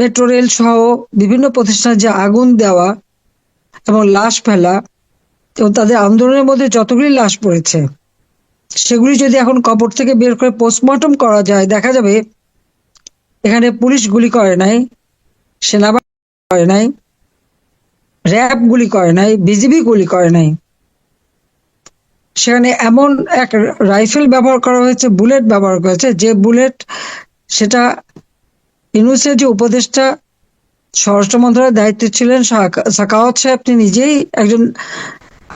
Metro rail সহ বিভিন্ন প্রতিষ্ঠানে যে আগুন দেওয়া এবং লাশ ফেলা এবং তাদের আন্দোলনের মধ্যে যতগুলি লাশ পড়েছে, সেগুলি যদি এখন কবর থেকে বের করে পোস্টমর্টম করা যায়, দেখা যাবে এখানে পুলিশ গুলি করে নাই, সেনাবাহিনী করে নাই, র্যাব গুলি করে নাই, বিজিবি গুলি করে নাই। সেখানে এমন এক রাইফেল ব্যবহার করা হয়েছে, বুলেট ব্যবহার করা হয়েছে, যে বুলেট সেটা ইউনুসের যে উপদেষ্টা স্বরাষ্ট্র মন্ত্রণালয়ের দায়িত্বে ছিলেন সাকা- সাকাওয়াত সাহেব, তিনি নিজেই একজন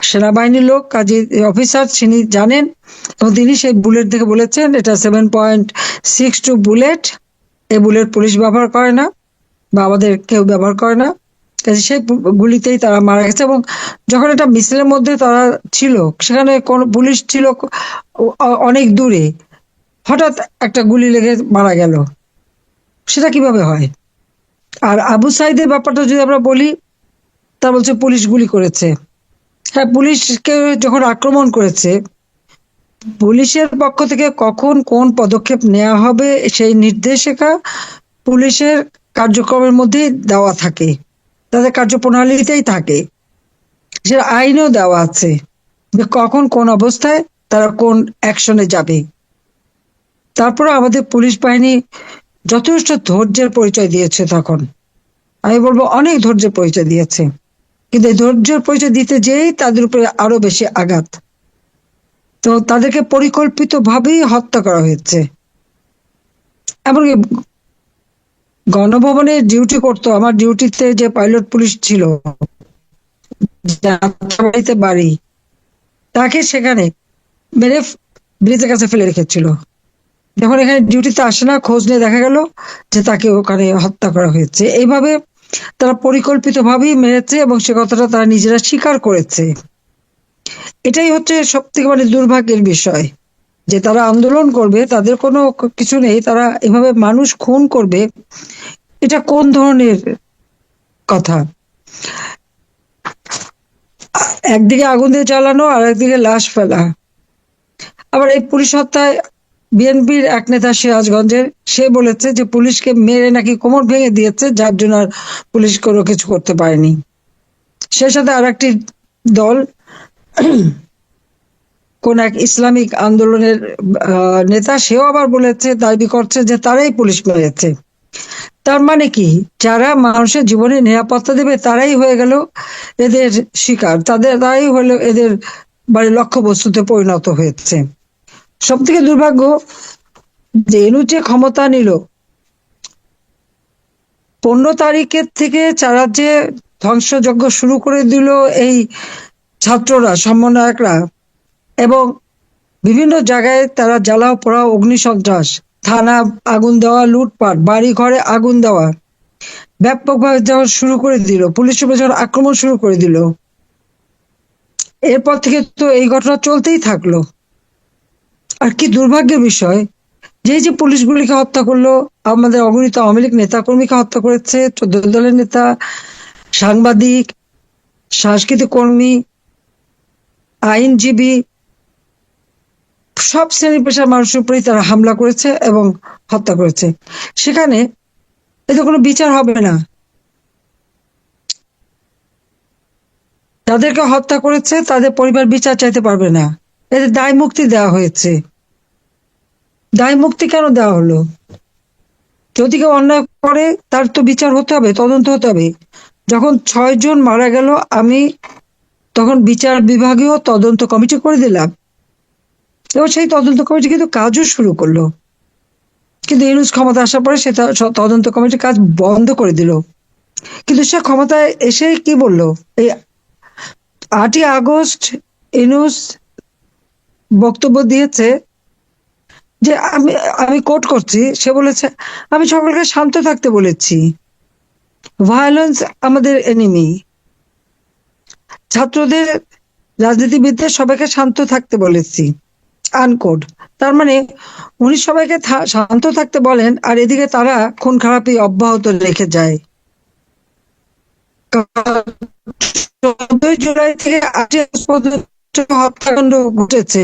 সেনাবাহিনীর লোক, কাজী অফিসার, তিনি জানেন। এবং তিনি সেই বুলেট দেখে বলেছেন, এটা seven point six two bullet এই বুলেট পুলিশ ব্যবহার করে না বা আমাদের কেউ ব্যবহার করে না। কাজে সেই গুলিতেই তারা মারা গেছে এবং যখন এটা মিছিলের মধ্যে তারা ছিল, সেখানে কোন পুলিশ ছিল অনেক দূরে, হঠাৎ একটা গুলি লেগে মারা গেল। সেটা কীভাবে হয়? আর আবু সাইদের ব্যাপারটা যদি আমরা বলি তা বলছে পুলিশ গুলি করেছে। হ্যাঁ পুলিশকে যখন আক্রমণ করেছে, পুলিশের পক্ষ থেকে কখন কোন পদক্ষেপ নেওয়া হবে সেই নির্দেশিকা পুলিশের কার্যক্রমের মধ্যে দেওয়া থাকে। তাদের কার্যপ্রণালীতেই থাকে। সে আইনও দেওয়া আছে যে কখন কোন অবস্থায় তারা কোন অ্যাকশনে যাবে। তারপরে আমাদের পুলিশ বাহিনী যথেষ্ট ধৈর্যের পরিচয় দিয়েছে তখন। আমি বলব অনেক ধৈর্যের পরিচয় দিয়েছে। কিন্তু ধৈর্যের পরিচয় দিতে যেই তাদের উপরে আরও বেশি আঘাত। তো তাদেরকে পরিকল্পিত ভাবেই হত্যা করা হয়েছে। এমনকি গণভবনে ডিউটি করতো, আমার ডিউটিতে যে পাইলট পুলিশ ছিল যাত্রাবাড়িতে বাড়ি, তাকে সেখানে মেরে ব্রিজের কাছে ফেলে রেখেছিল। যখন এখানে ডিউটিতে আসে না, খোঁজ নিয়ে দেখা গেল যে তাকে ওখানে হত্যা করা হয়েছে। এইভাবে তারা পরিকল্পিতভাবেই মেরেছে এবং সে কথাটা তারা নিজেরা স্বীকার করেছে। এটাই হচ্ছে সব থেকে মানে দুর্ভাগ্যের বিষয়, যে তারা আন্দোলন করবে, তাদের কোনো কিছু নেই, তারা এভাবে মানুষ খুন করবে, এটা কোন ধরনের কথা? একদিকে আগুন দিয়ে জ্বালানো আর একদিকে লাশ ফেলা। আবার এই পুলিশ হত্যায় বিএনপির এক নেতা সিরাজগঞ্জের, সে বলেছে যে পুলিশকে মেরে নাকি কোমর ভেঙে দিয়েছে, যার জন্য আর পুলিশ কোনো কিছু করতে পারেনি। সে সাথে আর একটি দল, কোন এক ইসলামিক আন্দোলনের নেতা, সেও আবার বলেছে, দাবি করছে যে তারাই পুলিশ মেরেছে। তার মানে কি? যারা মানুষের জীবনে নিরাপত্তা দেবে, তারাই হয়ে গেল এদের শিকার। তাদের, তারাই হলো এদের মানে লক্ষ্যবস্তুতে পরিণত হয়েছে। সব থেকে দুর্ভাগ্য যে এনু যে ক্ষমতা নিল, পনেরো তারিখের থেকে চারা যে ধ্বংসযজ্ঞ শুরু করে দিল এই ছাত্ররা, সমন্বয়করা এবং বিভিন্ন জায়গায় তারা জ্বালাও পোড়াও অগ্নিসন্ত্রাস থানা আগুন দেওয়া, লুটপাট বাড়ি ঘরে আগুন দেওয়া ব্যাপকভাবে যখন শুরু করে দিল, পুলিশ উপর যখন আক্রমণ শুরু করে দিল, এরপর থেকে তো এই ঘটনা চলতেই থাকল। আর কি দুর্ভাগ্যের বিষয়, যে যে পুলিশগুলিকে হত্যা করল, আমাদের অগণিত আওয়ামী লীগ নেতাকর্মীকে হত্যা করেছে, চোদ্দ দলের নেতা, সাংবাদিক, সাংস্কৃতিক কর্মী, আইনজীবী, সব শ্রেণি পেশার মানুষের উপরেই তারা হামলা করেছে এবং হত্যা করেছে। সেখানে এতে কোনো বিচার হবে না। যাদেরকে হত্যা করেছে, তাদের পরিবার বিচার চাইতে পারবে না। এদের দায় মুক্তি দেওয়া হয়েছে। দায় মুক্তি কেন দেওয়া হলো? যদি কেউ অন্যায় করে, তার তো বিচার হতে হবে, তদন্ত হতে হবে। যখন ছয় জন মারা গেল, আমি তখন বিচার বিভাগীয় তদন্ত কমিটি করে দিলাম। এবং সেই তদন্ত কমিটি কিন্তু কাজও শুরু করল। কিন্তু ইউনুস ক্ষমতা আসার পরে সে, তদন্ত কমিটির কাজ বন্ধ করে দিল। কিন্তু সে ক্ষমতায় এসে কি বলল? এই আটই আগস্ট ইউনুস বক্তব্য দিয়েছে যে আমি আমি কোট করছি, সে বলেছে, আমি সকলকে শান্ত থাকতে বলেছি। ভায়োলেন্স আমাদের এনিমি ছাত্রদের রাজনীতিবিদদের সবাইকে শান্ত থাকতে বলেছি আনকোড তার মানে উনি সবাইকে শান্ত থাকতে বলেন, আর এদিকে তারা খুন খারাপি অব্যাহত রেখে যায়। চোদ্দই জুলাই থেকে আটই পর্যন্ত হত্যাকাণ্ড ঘটেছে।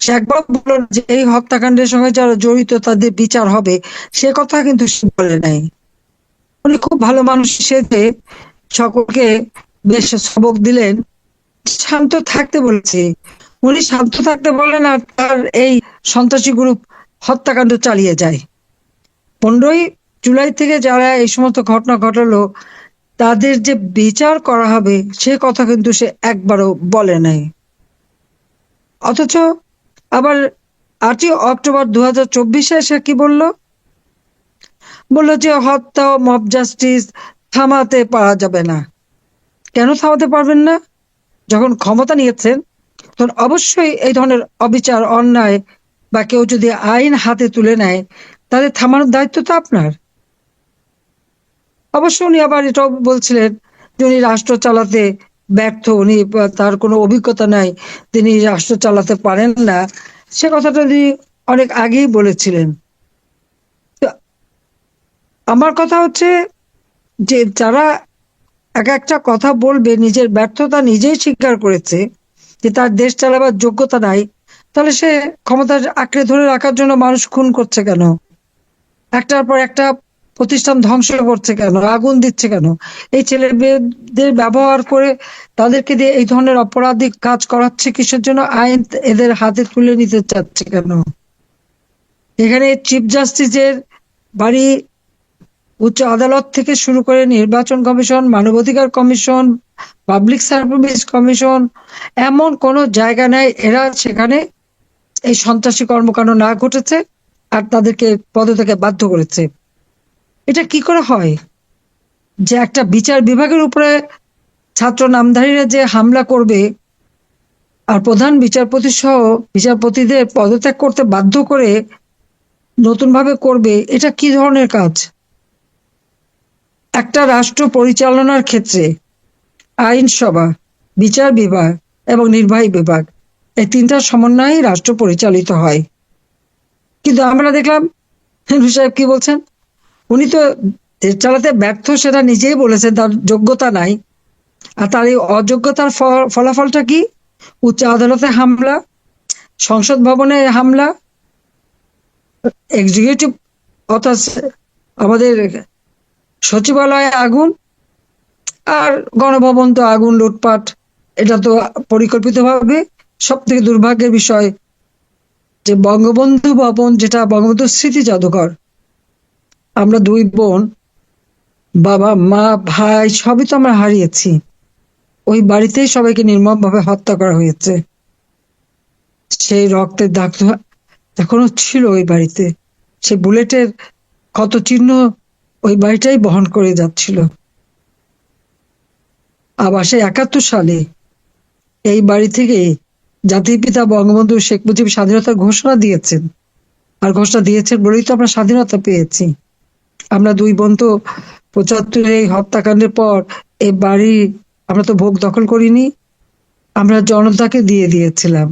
সে একবার বলল যে এই হত্যাকাণ্ডের সঙ্গে যারা জড়িত তাদের বিচার হবে। সে কথা কিন্তু সে বলে নাই। উনি খুব ভালো মানুষ সেজে সকলকে বেশ সবক দিলেন। শান্ত থাকতে বলেছে। উনি শান্ত থাকতে বলেন আর তার এই সন্ত্রাসী গ্রুপ হত্যাকাণ্ড চালিয়ে যায়। পনেরোই জুলাই থেকে যারা এই সমস্ত ঘটনা ঘটালো, তাদের যে বিচার করা হবে সে কথা কিন্তু সে একবারও বলে নাই। অথচ আবার আটই অক্টোবর দু হাজার চব্বিশে সে কি বলল? বলল যে হত্যা মব জাস্টিস থামাতে পারা যাবে না। কেন থামাতে পারবেন না? যখন ক্ষমতা নিয়েছেন, তখন অবশ্যই এই ধরনের অবিচার, অন্যায় বা কেউ যদি আইন হাতে তুলে নেয়, তাহলে থামানোর দায়িত্ব তো আপনার। অবশ্য উনি আবার এটাও বলছিলেন যে উনি রাষ্ট্র চালাতে ব্যর্থ, উনি তার কোনো অভিজ্ঞতা নাই, তিনি রাষ্ট্র চালাতে পারেন না। সে কথাটা তিনি অনেক আগেই বলেছিলেন। আমার কথা হচ্ছে যে যারা এক একটা কথা বলবে, নিজের ব্যর্থতা নিজেই স্বীকার করেছে যে তার দেশ চালাবার যোগ্যতা নাই, তাহলে সে ক্ষমতা আঁকড়ে ধরে রাখার জন্য মানুষ খুন করছে কেন? একটার পর একটা প্রতিষ্ঠান ধ্বংস করছে কেন? আগুন দিচ্ছে কেন? এই ছেলে মেয়েদের ব্যবহার করে তাদেরকে দিয়ে এই ধরনের অপরাধী কাজ করাচ্ছে কিসের জন্য? আইন এদের হাতে তুলে নিতে চাচ্ছে কেন? এখানে চিফ জাস্টিসের বাড়ি উচ্চ আদালত থেকে শুরু করে নির্বাচন কমিশন, মানবাধিকার কমিশন, পাবলিক সার্ভিস কমিশন, এমন কোনো জায়গা নেই এরা সেখানে এই সন্ত্রাসী কর্মকাণ্ড না ঘটেছে আর তাদেরকে পদ থেকে বাধ্য করেছে। এটা কি করে হয়? যে একটা বিচার বিভাগের উপরে ছাত্র নামধারীরা যে হামলা করবে, আর প্রধান বিচারপতি সহ বিচারপতিদের পদত্যাগ করতে বাধ্য করে নতুনভাবে করবে, এটা কি ধরনের কাজ? একটা রাষ্ট্র পরিচালনার ক্ষেত্রে আইনসভা, বিচার বিভাগ এবং নির্বাহী বিভাগ, এই তিনটার সমন্বয়ে রাষ্ট্র পরিচালিত হয়। কিন্তু আমরা দেখলাম হেনরি সাহেব কি বলছেন? উনি তো চালাতে ব্যর্থ সেটা নিজেই বলেছেন, তার যোগ্যতা নাই। আর তার এই অযোগ্যতার ফলাফলটা কি? উচ্চ আদালতে হামলা, সংসদ ভবনে হামলা এক্সিকিউটিভ অর্থাৎ আমাদের সচিবালয়ে আগুন, আর গণভবন তো আগুন, লুটপাট, এটা তো পরিকল্পিতভাবে সব থেকে দুর্ভাগ্যের বিষয় যে বঙ্গবন্ধু ভবন যেটা বঙ্গবন্ধু স্মৃতি জাদুঘর আমরা দুই বোন, বাবা, মা, ভাই, সবই তো আমরা হারিয়েছি। ওই বাড়িতেই সবাইকে নির্মমভাবে হত্যা করা হয়েছে। সেই রক্তের দাগ এখনও ছিল ওই বাড়িতে। সে বুলেটের ক্ষত চিহ্ন ওই বাড়িটাই বহন করে যাচ্ছিল। আবার সে একাত্তর সালে এই বাড়ি থেকে জাতির পিতা বঙ্গবন্ধু শেখ মুজিব স্বাধীনতার ঘোষণা দিয়েছেন। আর ঘোষণা দিয়েছেন বলেই তো আমরা স্বাধীনতা পেয়েছি। আমরা দুই বোন তো পঁচাত্তরের এই হত্যাকাণ্ডের পর এই বাড়ি আমরা তো ভোগ দখল করিনি, আমরা জনতাকে দিয়ে দিয়েছিলাম।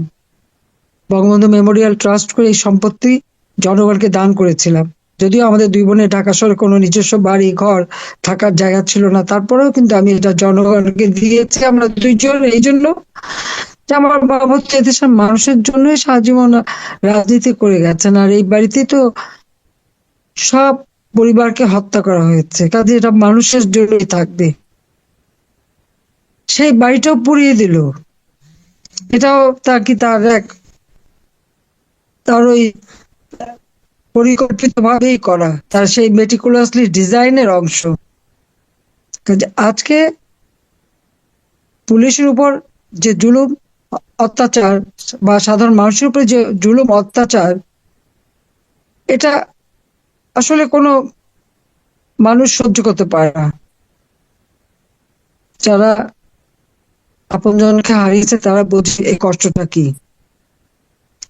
বঙ্গবন্ধু মেমোরিয়াল ট্রাস্ট করে এই সম্পত্তি জনগণকে দান করেছিলাম। যদিও আমাদের দুই বোনের ঢাকা শহরে কোনো নিজস্ব বাড়ি, ঘর থাকার জায়গা ছিল না, তারপরেও কিন্তু আমি এটা জনগণকে দিয়েছি। আমরা দুইজন, এই জন্য যে আমার বাবা হচ্ছে এদেশের মানুষের জন্যই সারাজীবন রাজনীতি করে গেছেন। আর এই বাড়িতে তো সব পরিবারকে হত্যা করা হয়েছে। কাজে এটা মানুষের জন্যই থাকবে। সেই বাড়িটাও পুড়িয়ে দিল। এটাও তার কি তার এক তার ওই পরিকল্পিত ভাবেই করা। তার সেই মেটিকুলাসলি ডিজাইনের অংশ। আজকে পুলিশের উপর যে জুলুম, অত্যাচার বা সাধারণ মানুষের উপরে যে জুলুম, অত্যাচার, এটা আসলে কোনো মানুষ সহ্য করতে পারে না। যারা আপনজনকে হারিয়েছে, তারা বোঝে এই কষ্টটা কি।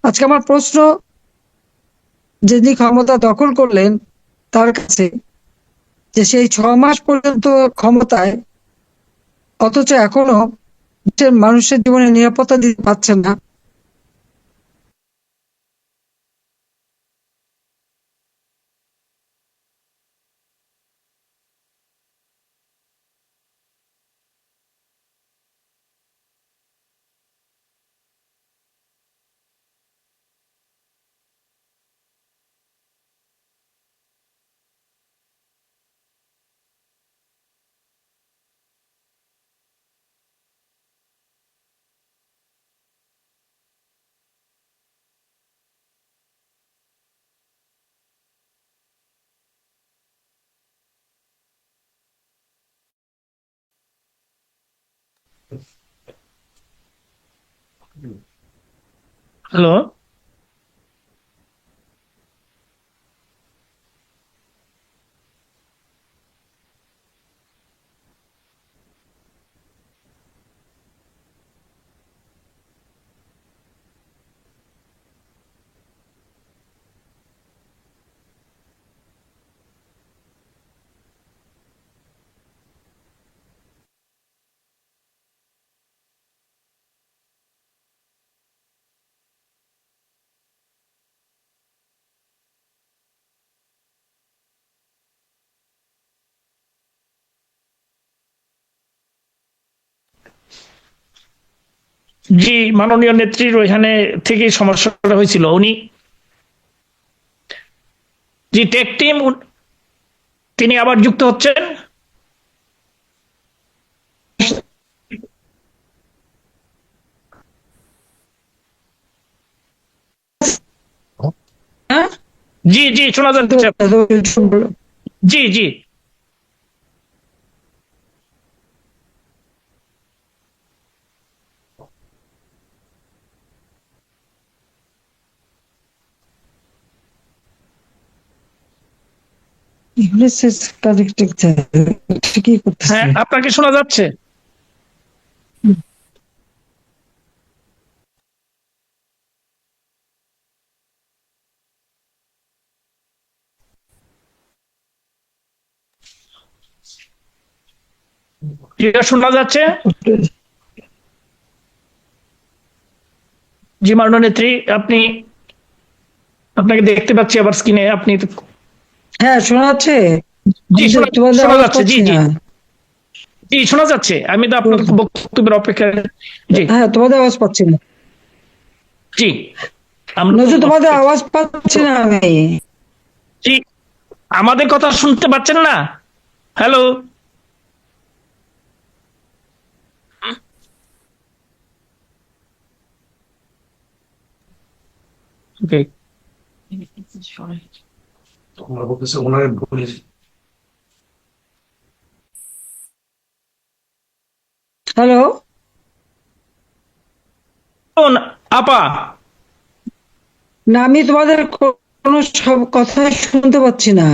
আজকে আমার প্রশ্ন, যিনি ক্ষমতা দখল করলেন, তার কাছে যে সেই ছ মাস পর্যন্ত ক্ষমতায়, অথচ এখনও মানুষের জীবনে নিরাপত্তা দিতে পারছেন না হ্যালো জি মাননীয় নেত্রীর ওইখানে থেকে সমস্যাটা হয়েছিল। উনি জি টেক টিম তিনি আবার যুক্ত হচ্ছেন। হ্যাঁ? জি জি শোনা যাচ্ছে। জি জি। ঠিকই করতেছে। হ্যাঁ আপনাকে শোনা যাচ্ছে? ক্লিয়ার শোনা যাচ্ছে? জি মাননীয় নেত্রী, আপনি, আপনাকে দেখতে পাচ্ছি আবার স্ক্রিনে আপনি হ্যাঁ শোনা যাচ্ছে? জি শোনা যাচ্ছে জি জি। জি শোনা যাচ্ছে। আমি তো আপনার বক্তব্যের অপেক্ষা জি। হ্যাঁ তোমাদের আওয়াজ পাচ্ছি না। জি। আমরা তোমাদের আওয়াজ পাচ্ছি না আমি। জি। আমাদের কথা শুনতে পাচ্ছেন না? হ্যালো? ওকে ওনারা বলতেছে ওনারে ভুলে হ্যালো? আপা? না আমি তোমাদের কোনো সব কথা শুনতে পাচ্ছি না।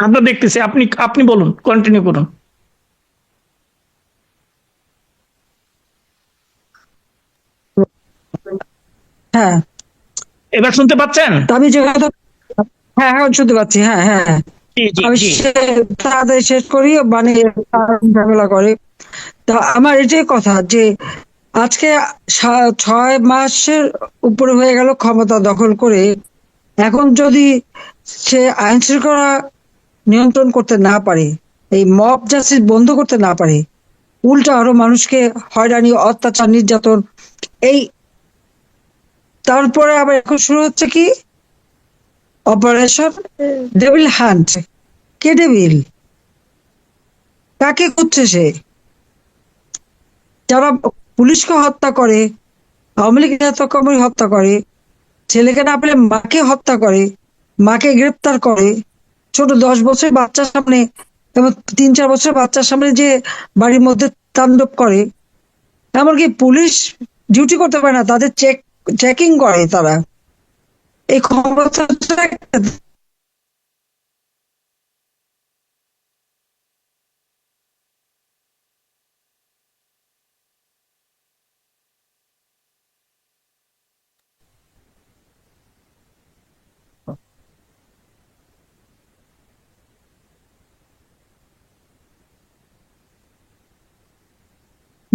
আমরা দেখতেছি আপনি আপনি বলুন কন্টিনিউ করুন। হ্যাঁ। এবার শুনতে পাচ্ছেন? আমি যে কথা হ্যাঁ শুনতে পাচ্ছি হ্যাঁ হ্যাঁ। আমি তাড়াতাড়ি শেষ করি মানে ঝামেলা করে। তা আমার এটাই কথা যে আজকে ছয় মাসের উপরে হয়ে গেল ক্ষমতা দখল করে এখন যদি সে আইন শৃঙ্খলা নিয়ন্ত্রণ করতে না পারে, এই মব জাস্টিস বন্ধ করতে না পারে, উল্টা আরও মানুষকে হয়রানি, অত্যাচার, নির্যাতন, এই তারপরে আবার এখন শুরু হচ্ছে কি? Operation devil hunt. কে ডেভিল? কাকে খুঁজছে সে? যারা পুলিশকে হত্যা করে, আওয়ামী লীগ নেতাকর্মী হত্যা করে, ছেলেকে না পেলে মাকে হত্যা করে, মাকে গ্রেপ্তার করে ছোট দশ বছর বাচ্চার সামনে এবং তিন চার বছর বাচ্চার সামনে যে বাড়ির মধ্যে তাণ্ডব করে, এমনকি পুলিশ ডিউটি করতে পারে না, তাদের চেক চেকিং করে তারা। এই ক্ষমতাটা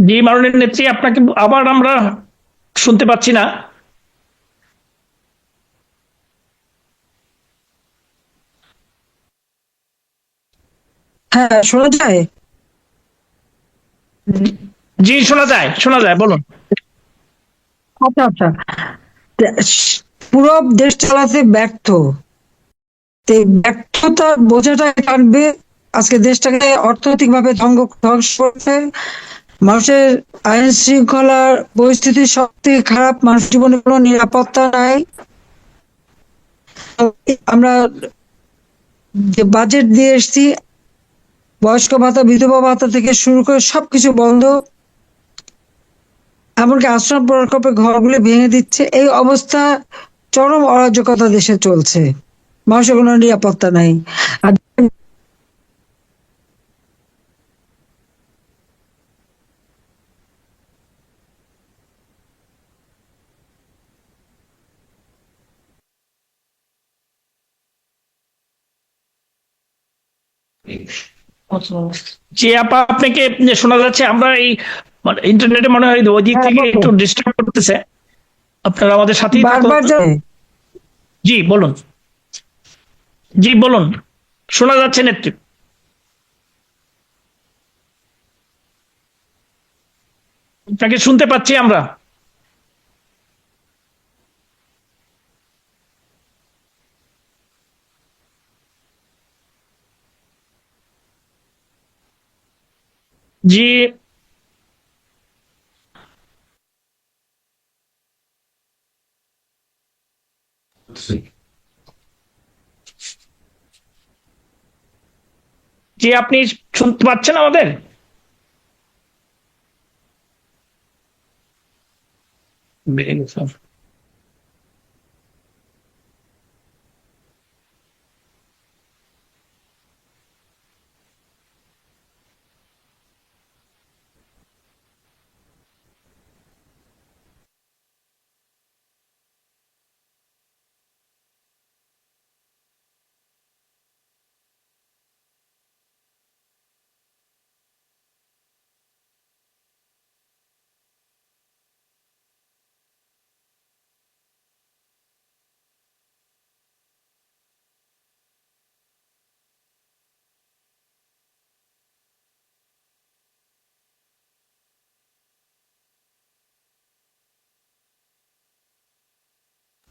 জি মাননীয় নেত্রী আপনাকে আবার আমরা শুনতে পাচ্ছি না। হ্যাঁ শোনা যায়? জি শোনা যায় শোনা যায় বলুন। আচ্ছা আচ্ছা। পুরো দেশ চালাতে ব্যর্থ। তো এই ব্যর্থ নিরাপত্তার বোঝাটা টানবে আজকে দেশটাকে অর্থনৈতিক ভাবে ধ্বংস করছে। মানুষের আইন শৃঙ্খলার পরিস্থিতি সব থেকে খারাপ, মানুষ জীবনে কোনো নিরাপত্তা নাই। আমরা বাজেট দিয়ে এসছি, বয়স্ক ভাতা, বিধবা ভাতা থেকে শুরু করে সবকিছু বন্ধ। এমনকি আশ্রম প্রকল্পে ঘরগুলি ভেঙে দিচ্ছে। এই অবস্থা চরম অরাজকতা দেশে চলছে। মানুষের কোনো নিরাপত্তা নাই। আর যে আপা আপনাকে শোনা যাচ্ছে আমরা এই ইন্টারনেটে মনে হয় ওই দিক হ্যাঁ, থেকে একটু ডিস্টার্ব করতেছে। আপনারা আমাদের। যাবে জি বলুন। জি বলুন। শোনা যাচ্ছে নেত্রী। আপনাকে শুনতে পাচ্ছি আমরা। জি জি আপনি শুনতে পাচ্ছেন আমাদের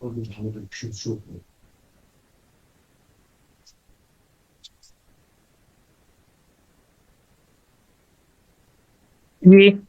거기 방금 규수. 위.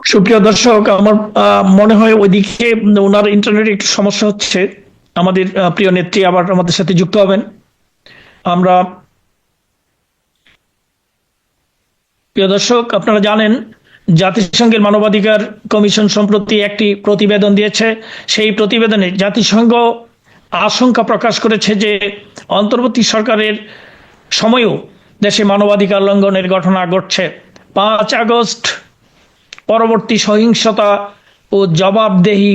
সুপ্রিয় দর্শক, আমার মনে হয় ওইদিকে ওনার ইন্টারনেটে একটু সমস্যা হচ্ছে। আমাদের প্রিয় নেত্রী আবার আমাদের সাথে যুক্ত হবেন। আমরা, প্রিয় দর্শক, আপনারা জানেন, জাতিসংঘের মানবাধিকার কমিশন সম্প্রতি একটি প্রতিবেদন দিয়েছে। সেই প্রতিবেদনে জাতিসংঘ আশঙ্কা প্রকাশ করেছে যে অন্তর্বর্তী সরকারের সময়ও দেশে মানবাধিকার লঙ্ঘনের ঘটনা ঘটছে। পাঁচ আগস্ট, পরবর্তী সহিংসতা ও জবাবদেহি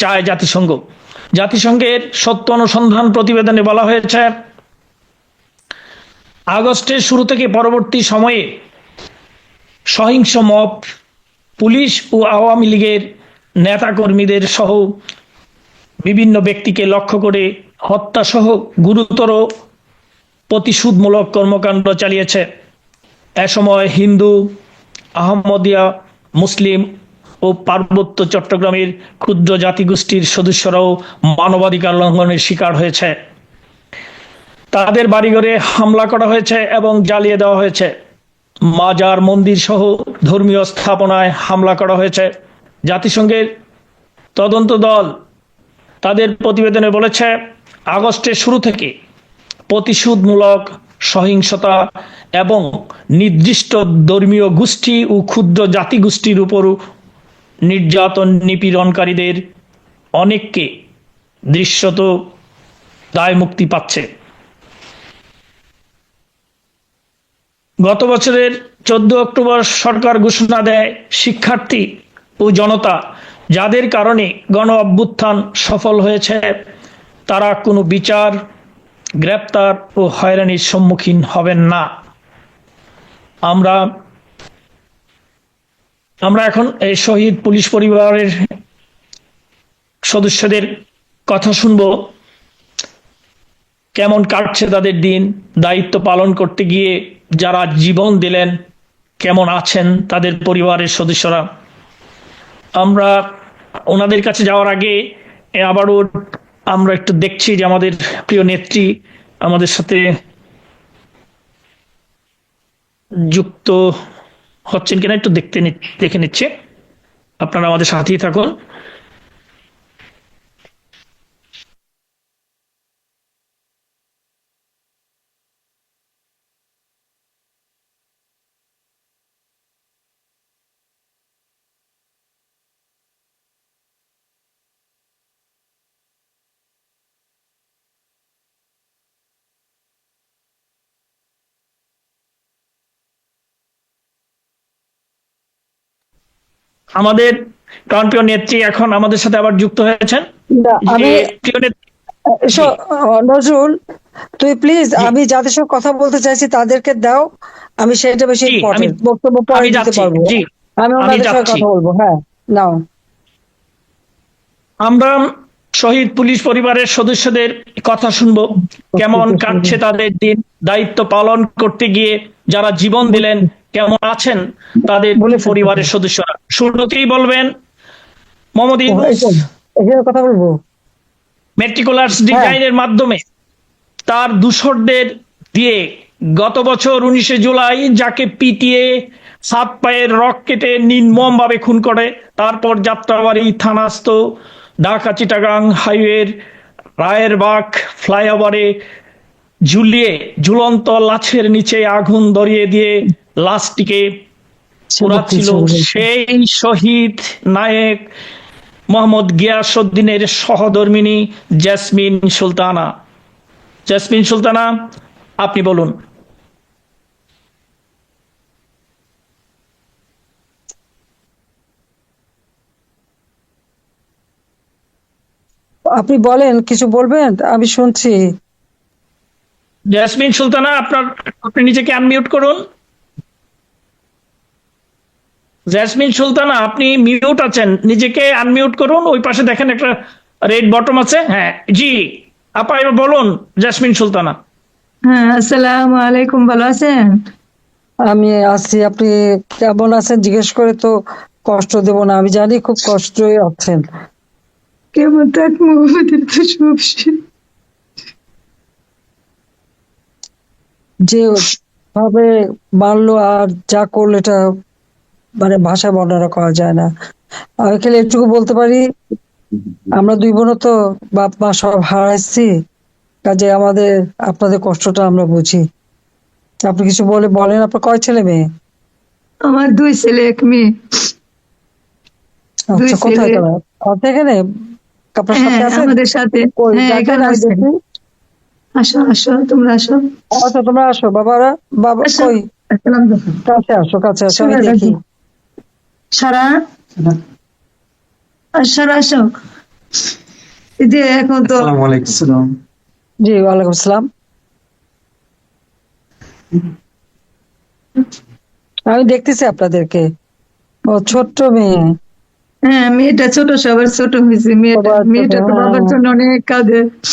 চায় জাতিসংঘ। জাতিসংঘের সত্য অনুসন্ধান প্রতিবেদনে বলা হয়েছে, আগস্টের শুরু থেকে পরবর্তী সময়ে সহিংস মব, পুলিশ ও আওয়ামী লীগের নেতাকর্মীদের সহ বিভিন্ন ব্যক্তিকে লক্ষ্য করে হত্যাসহ গুরুতর প্রতিশোধমূলক কর্মকাণ্ড চালিয়েছে। এ সময় হিন্দু, আহমদিয়া, মুসলিম ও পার্বত্য চট্টগ্রামের ক্ষুদ্র জাতিগোষ্ঠীর সদস্যরাও মানবাধিকার লঙ্ঘনের শিকার হয়েছে। তাদের বাড়িঘরে হামলা করা হয়েছে এবং জ্বালিয়ে দেওয়া হয়েছে। মাজার মন্দির সহ ধর্মীয় স্থাপনায় হামলা করা হয়েছে। জাতিসংঘের তদন্ত দল তাদের প্রতিবেদনে বলেছে, আগস্টের শুরু থেকে প্রতিশোধমূলক সহিংসতা এবং নির্দিষ্ট ধর্মীয় গোষ্ঠী ও ক্ষুদ্র জাতিগোষ্ঠীর উপর নির্যাতন নিপীড়নকারীদের অনেককে দৃশ্যত দায় মুক্তি পাচ্ছে। গত বছরের চোদ্দ অক্টোবর সরকার ঘোষণা দেয় শিক্ষার্থী ও জনতা যাদের কারণে গণ অভ্যুত্থান সফল হয়েছে, তারা কোনো বিচার গ্রেপ্তার ও হয়রানির সম্মুখীন হবেন না। আমরা আমরা এখন এই শহীদ পুলিশ পরিবারের সদস্যদের কথা শুনব। কেমন কাটছে তাদের দিন, দায়িত্ব পালন করতে গিয়ে যারা জীবন দিলেন, কেমন আছেন তাদের পরিবারের সদস্যরা। আমরা ওনাদের কাছে যাওয়ার আগে আবারও আমরা একটু দেখছি যে আমাদের প্রিয় নেত্রী আমাদের সাথে যুক্ত হচ্ছেন কিনা একটু দেখতে দেখে নিচ্ছে। আপনারা আমাদের সাথেই থাকুন। আমাদের প্রাণপ্রিয় নেত্রী এখন আমাদের সাথে আবার যুক্ত হয়েছেন। আমি প্রিয় নজরুল তুই প্লিজ আমি যাদের সঙ্গে কথা বলতে চাইছি তাদেরকে দাও আমি সেটা বেশি ইম্পর্টেন্ট বক্তব্য পরে আমি দিতে পারব। আমি ওনাদের সঙ্গে কথা বলব হ্যাঁ নাও। আমরা শহীদ পুলিশ পরিবারের সদস্যদের কথা শুনব। কেমন কাটছে তাদের দিন দায়িত্ব পালন করতে গিয়ে যারা জীবন দিলেন কেমন আছেন? তাদের। পরিবারের সদস্যরা। শুরুতেই বলবেন মোহাম্মদ কথা বলব। মেট্রিকুলার্স ডিজাইনের মাধ্যমে তার দূষরদের দিয়ে গত বছর উনিশে জুলাই যাকে পিটিয়ে সাত পায়ের রক কেটে নির্মম ভাবে খুন করে তারপর যাত্রাবাড়ি থানাস্থ ঢাকা চিটাগাং হাইওয়ের রায়েরবাগ ফ্লাইওভারে ঝুলিয়ে ঝুলন্ত লাশের নিচে আগুন ধরিয়ে দিয়ে লাশটিকে পোড়াচ্ছিল সেই শহীদ নায়ক মোহাম্মদ গিয়াসউদ্দিনের সহধর্মিনী জেসমিন সুলতানা। জেসমিন সুলতানা আপনি বলুন। আপনি বলেন কিছু বলবেন? আমি শুনছি। জেসমিন সুলতানা আপনার আপনি নিজেকে আনমিউট করুন। জেসমিন সুলতানা আপনি মিউট আছেন। নিজেকে আনমিউট করুন। ওই পাশে দেখেন একটা রেড বটম আছে। হ্যাঁ জি আপা এবার বলুন জেসমিন সুলতানা। হ্যাঁ আসসালামু আলাইকুম ভালো আছেন? আমি আছি আপনি কেমন আছেন? জিজ্ঞেস করে তো কষ্ট দেব না। আমি জানি খুব কষ্টই আছেন। কেমন থাকব আমাদের তো সব যে ভাবে মারলো আর যা করল এটা মানে ভাষা বর্ণনা করা যায় না। আমি খালি একটুকু বলতে পারি আমরা দুই বোনও তো বাপ মা সব হারাইছি কাজে আমাদের আপনাদের কষ্টটা আমরা বুঝি। আপনি কিছু বলে বলেন আপনার কয় ছেলে মেয়ে? আমার দুই ছেলে এক মেয়ে। আচ্ছা কোথায়। তারা? এখানে? আপনার সাথে হ্যাঁ আছে? আমাদের সাথে। আসো আসো তোমরা আসো। আচ্ছা তোমরা আসো বাবারা বাবা কই? কাছে আসো কাছে আসো আমি দেখি। সারা? সারা আসো। যে এখন তো জি ওয়ালাইকুম আসসালাম আমি দেখতেছি আপনাদেরকে। ও ছোট্ট মেয়ে। হ্যাঁ মেয়েটা ছোট সবার ছোট হয়েছে। মেয়েটা মেয়েটা তো বাবার হ্যাঁ। জন্য অনেক কাঁদে ইস,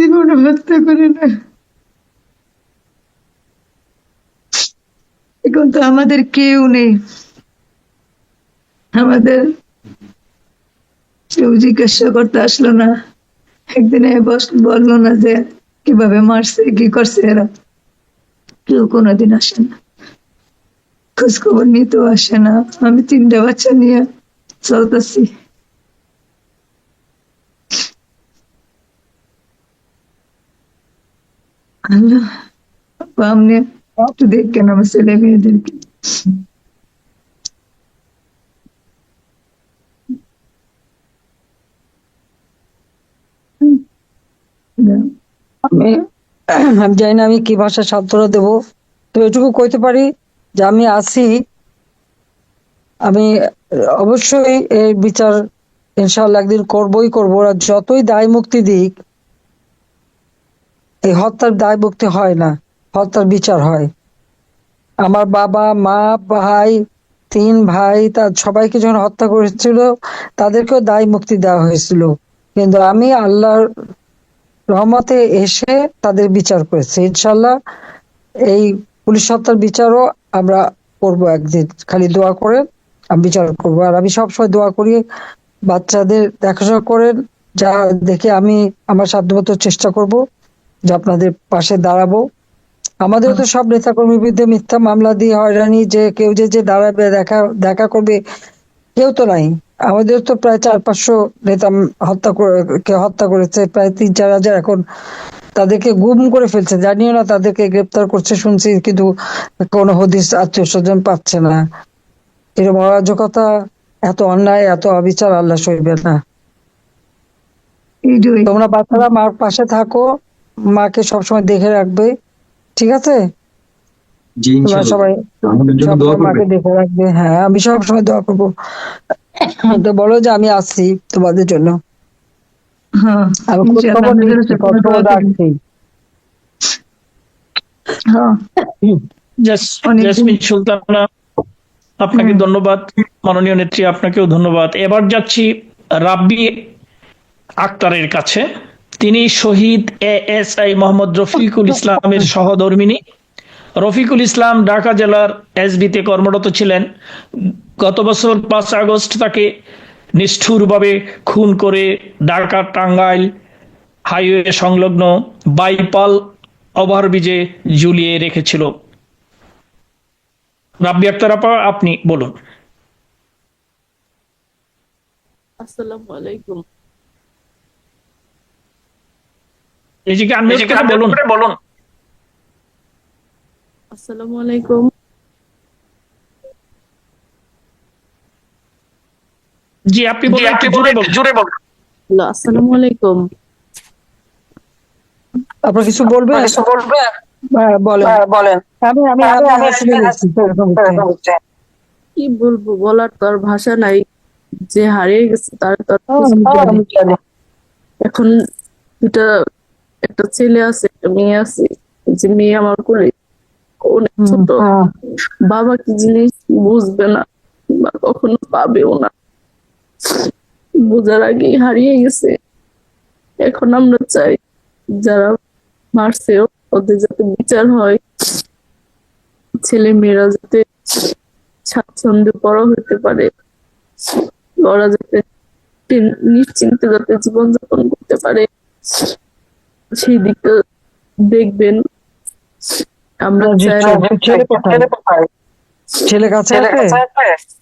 জীবন হত্যা করে না। এখন তো আমাদের কেউ নেই। আমাদের কেউ জিজ্ঞাসা করতে আসলো না। একদিনে বলল না যে, কীভাবে মারছে, কি করছে এরা। কেউ কোনোদিন আসে না। খোঁজ খবর নিতেও আসে না। আমি তিনটা বাচ্চা নিয়ে চলতেছি। আল্লাহ আপনি দেখেন আমার ছেলে মেয়েদেরকে আমি আমি জানি না আমি কি ভাষায় সান্ত্বনা দেব তো এটুকু কইতে পারি যে আমি আছি আমি অবশ্যই এর বিচার ইনশাআল্লাহ একদিন করবই করব যতই দায় মুক্তি দিক এই হত্যার দায় মুক্তি হয় না, হত্যার বিচার হয়। আমার বাবা, মা, ভাই, তিন ভাই তার সবাইকে যখন হত্যা করেছিল, তাদেরকেও দায় মুক্তি দেওয়া হয়েছিল। কিন্তু আমি আল্লাহর রহমতে এসে তাদের বিচার করেছি। ইনশাল্লাহ এই পুলিশ হত্যার বিচারও আমরা করব একদিন। খালি দোয়া করেন, আমি বিচার করব। আর আমি সবসময় দোয়া করি, বাচ্চাদের দেখাশোনা করেন, যা দেখে আমি আমার সাধ্যমতো চেষ্টা করব। যে আপনাদের পাশে দাঁড়াবো। আমাদের তো সব নেতাকর্মীর বিরুদ্ধে মিথ্যা মামলা দিয়ে হয়রানি যে কেউ যে যে দাঁড়াবে দেখা দেখা করবে কেউ তো নাই। আমাদের তো প্রায় চার পাঁচশো নেতা হত্যা করে কে হত্যা করেছে প্রায় তিন চার হাজার এখন তাদেরকে গুম করে ফেলছে। জানিও না তাদেরকে গ্রেপ্তার করছে শুনছি কিন্তু কোনো হদিস আত্মীয় স্বজন পাচ্ছে না। এরকম অরাজকতা এত অন্যায় এত অবিচার আল্লাহ সইবে না। তোমরা বাচ্চারা মার পাশে থাকো। মাকে সবসময় দেখে রাখবে ঠিক আছে? জি সবাই মাকে দেখে রাখবে হ্যাঁ আমি সবসময় দোয়া করব। তো বলো যে আমি আসছি তোমাদের জন্য। হ্যাঁ আমি খোঁজ খবর নিচ্ছি খবর রাখছি। হ্যাঁ। সুলতানা আপনাকে ধন্যবাদ। মাননীয় নেত্রী আপনাকেও ধন্যবাদ। এবার যাচ্ছি রাব্বি আক্তারের কাছে। তিনি শহীদ A S I Mohammad Rafiqul ইসলামের সহধর্মিনী রফিকুল ইসলাম ঢাকা জেলার এসবিতে কর্মরত ছিলেন। গত বছর পাঁচ আগস্ট তাকে নিষ্ঠুরভাবে খুন করে ঢাকা টাঙ্গাইল হাইওয়ে সংলগ্ন বাইপাল ওভারব্রিজে ঝুলিয়ে রেখেছিল। রাব্বি আক্তার আপা, আপনি বলুন। আসসালামু আলাইকুম। নিজেকে আনমিউট করে বলুন। বলুন। আসসালামু আলাইকুম। জি আপনি বলুন একটু জোরে বলুন জোরে বলুন। হ্যালো, আসসালামু আলাইকুম। আপনার কিছু বলবে হ্যাঁ, বলেন। বলেন। আমি আমি আমি আমি শুনে গেছি এরকম হচ্ছে। কি বলব বলার তো আর ভাষা নাই। যে হারিয়ে গেছে তার তো হ্যাঁ, কিছু। এখন দুটা একটা ছেলে আছে একটা মেয়ে আছে যে মেয়ে আমার কোলে অনেক ছোট। হ্যাঁ। বাবা কি জিনিস বুঝবে না বা কখনো পাবেও না। বোঝার আগেই হারিয়ে গেছে। এখন আমরা চাই যারা মারছে ওদের যাতে বিচার হয়। ছেলে মেয়েরা যাতে স্বাচ্ছন্দ্যে বড় হতে পারে। ওরা যাতে নিশ্চিন্তে যাতে জীবনযাপন করতে পারে। সেই দিকটা দেখবেন। আমরা ছেলে ছেলে কাছে আছে।